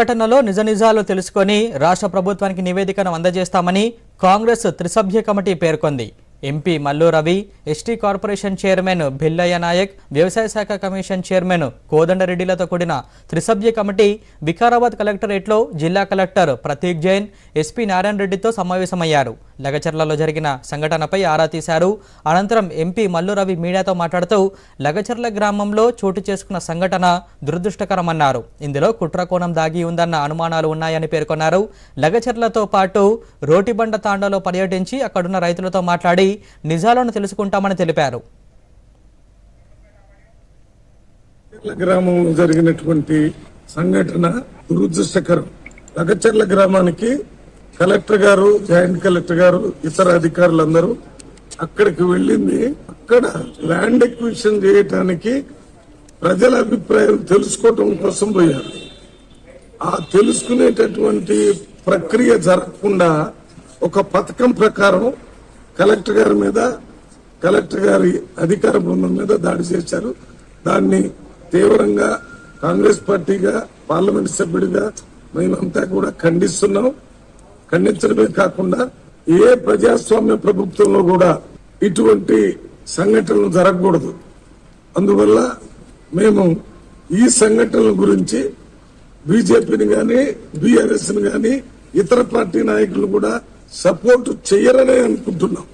ఘటనలో నిజ నిజాలు తెలుసుకొని రాష్ట్ర ప్రభుత్వానికి నివేదికను అందజేస్తామని కాంగ్రెస్ త్రిసభ్య కమిటీ పేర్కొంది. MP Mallu Ravi ST corporation chairman Bhillaiah Naik వ్యవసాయ శాఖ కమిషన్ చైర్మన్ కోదండరెడ్డిలతో కూడిన త్రిసభ్య కమిటీ వికారాబాద్ కలెక్టరేట్లో జిల్లా కలెక్టర్ ప్రతీక్ జైన్ ఎస్పీ నారాయణ రెడ్డితో సమావేశమయ్యారు. లగచర్లలో జరిగిన సంఘటనపై ఆరా తీశారు. అనంతరం ఎంపీ మల్లు రవి మీడియాతో మాట్లాడుతూ లగచర్ల గ్రామంలో చోటు చేసుకున్న సంఘటన దురదృష్టకరమన్నారు. ఇందులో కుట్రకోణం దాగి ఉందన్న అనుమానాలు ఉన్నాయని పేర్కొన్నారు. లగచర్లతో పాటు రోటిబండ తాండాలో పర్యటించి అక్కడున్న రైతులతో మాట్లాడి నిజాలను తెలుసుకుంటామని తెలిపారు. గ్రామంలో జరిగినటువంటి సంఘటన దురదృష్టకరం. లగచర్ల గ్రామానికి కలెక్టర్ గారు జాయింట్ కలెక్టర్ గారు ఇతర అధికారులందరూ అక్కడికి వెళ్ళింది. అక్కడ ల్యాండ్ ఎక్విజిషన్ చేయటానికి ప్రజల అభిప్రాయం తెలుసుకోవటం కోసం పోయారు. ఆ తెలుసుకునేటటువంటి ప్రక్రియ జరగకుండా ఒక పథకం ప్రకారం కలెక్టర్ గారి మీద కలెక్టర్ గారి అధికార బృందం మీద దాడి చేశారు. దాన్ని తీవ్రంగా కాంగ్రెస్ పార్టీగా పార్లమెంట్ సభ్యుడిగా మేమంతా కూడా ఖండిస్తున్నాం. ఖండించడమే కాకుండా ఏ ప్రజాస్వామ్య ప్రభుత్వంలో కూడా ఇటువంటి సంఘటనలు జరగకూడదు. అందువల్ల మేము ఈ సంఘటనల గురించి బీజేపీని కానీ బీఆర్ఎస్ని కానీ ఇతర పార్టీ నాయకులు కూడా సపోర్ట్ చేయరనే అనుకుంటున్నాం.